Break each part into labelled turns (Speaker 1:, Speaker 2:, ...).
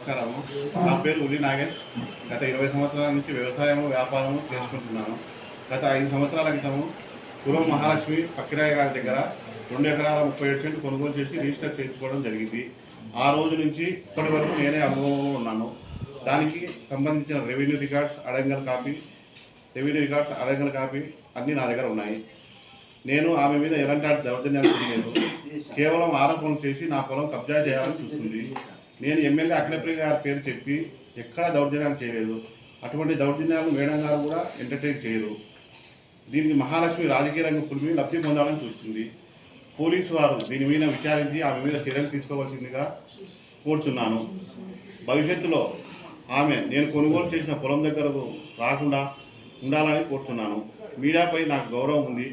Speaker 1: నమస్కారము. నా పేరు ఉలి నాగేష్. గత ఇరవై సంవత్సరాల నుంచి వ్యవసాయము వ్యాపారము చేసుకుంటున్నాను గత ఐదు సంవత్సరాల క్రితము పూర్వం మహాలక్ష్మి పక్కిరాయ గారి దగ్గర రెండు ఎకరాల ముప్పై ఏడు సెంట్లు కొనుగోలు చేసి రిజిస్టర్ చేయించుకోవడం జరిగింది. ఆ రోజు నుంచి ఇప్పటి వరకు నేనే అనుభవంలో ఉన్నాను. దానికి సంబంధించిన revenue records adangal copy revenue records adangal copy అన్నీ నా దగ్గర ఉన్నాయి. నేను ఆమె మీద ఎలాంటి దౌర్జన్యాలు చేయలేదు కేవలం ఆరోపణలు చేసి నా పొలం కబ్జా చేయాలని చూస్తుంది. నేను ఎమ్మెల్యే అఖిలప్రియ గారి పేరు చెప్పి ఎక్కడా దౌర్జన్యాలు చేయలేదు. అటువంటి దౌర్జన్యాలు మేడం గారు కూడా ఎంటర్టైన్ చేయరు. దీనికి మహాలక్ష్మి రాజకీయ రంగ పులిమి లబ్ధి పొందాలని చూస్తుంది. పోలీసు వారు దీని మీద విచారించి ఆమె మీద చర్యలు తీసుకోవాల్సిందిగా కోరుచున్నాను. భవిష్యత్తులో ఆమె నేను కొనుగోలు చేసిన పొలం దగ్గరకు రాకుండా ఉండాలని కోరుతున్నాను మీడియాపై నాకు గౌరవం ఉంది.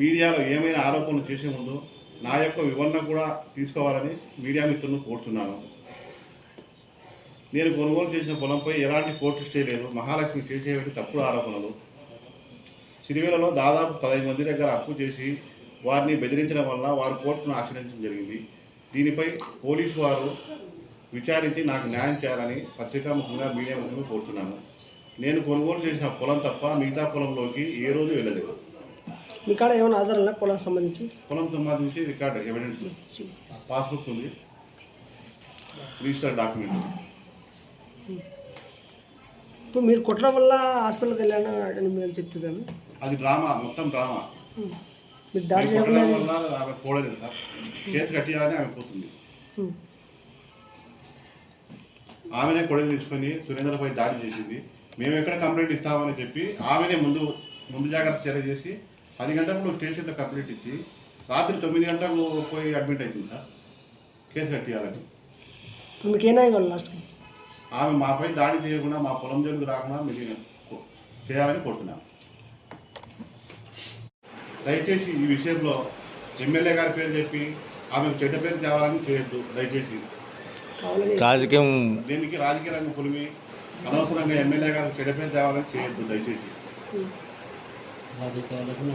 Speaker 1: మీడియాలో ఏమైనా ఆరోపణలు చేసే ముందు నా యొక్క వివరణ కూడా తీసుకోవాలని మీడియా మిత్రులను కోరుతున్నాను నేను కొనుగోలు చేసిన పొలంపై ఎలాంటి కోర్టు స్టే లేదు. మహాలక్ష్మి చేసేవి తప్పుడు ఆరోపణలు. సిరివేలలో దాదాపు పదహైదు మంది దగ్గర అప్పు చేసి వారిని బెదిరించడం వల్ల వారు కోర్టును ఆశ్రయించడం జరిగింది. దీనిపై పోలీసు వారు విచారించి నాకు న్యాయం చేయాలని పత్రికాముఖంగా మీడియా ముఖంగా కోరుతున్నాను. నేను కొనుగోలు చేసిన పొలం తప్ప మిగతా పొలంలోకి ఏ రోజు వెళ్ళలేదు.
Speaker 2: మీ కాడ ఏమైనా ఆధారాలు పొలం సంబంధించి?
Speaker 1: పొలం సంబంధించి రికార్డ్ ఎవిడెన్స్ పాస్బుక్ ఉంది. రిజిస్టర్ డాక్యుమెంట్
Speaker 2: ఇప్పుడు మీరు కొట్టడం వల్ల హాస్పిటల్కి వెళ్ళాను అని మీరు చెప్తున్నాను
Speaker 1: అది డ్రామా మొత్తం డ్రామా.
Speaker 2: మీరు దాడి
Speaker 1: కొట్టడం వల్ల ఆమె పోలేదు సార్ కేసు కట్టియాలని ఆమె పోతుంది. ఆమెనే కొడలు తీసుకొని సురేంద్రపై దాడి చేసింది. మేము ఎక్కడ కంప్లైంట్ ఇస్తామని చెప్పి ఆమెనే ముందు ముందు జాగ్రత్త చర్య చేసి పది గంటలకు స్టేషన్లో కంప్లైంట్ ఇచ్చి రాత్రి తొమ్మిది గంటలకు పోయి అడ్మిట్ అవుతుంది సార్. కేసు కట్టియాలని.
Speaker 2: మీకు ఏనాయి లాస్ట్కి
Speaker 1: ఆమె మాపై దాడి చేయకుండా మా పొలం జోలికి రాకుండా మీరు చేయాలని కోరుతున్నాను దయచేసి ఈ విషయంలో ఎమ్మెల్యే గారి పేరు చెప్పి ఆమెకు చెడ్డ పేరు తేవాలని చేయొద్దు దయచేసి
Speaker 3: రాజకీయం
Speaker 1: దీనికి రాజకీయ రంగం పులిమి అనవసరంగా ఎమ్మెల్యే గారికి చెడ్డ పేరు తేవాలని చేయొద్దు దయచేసి.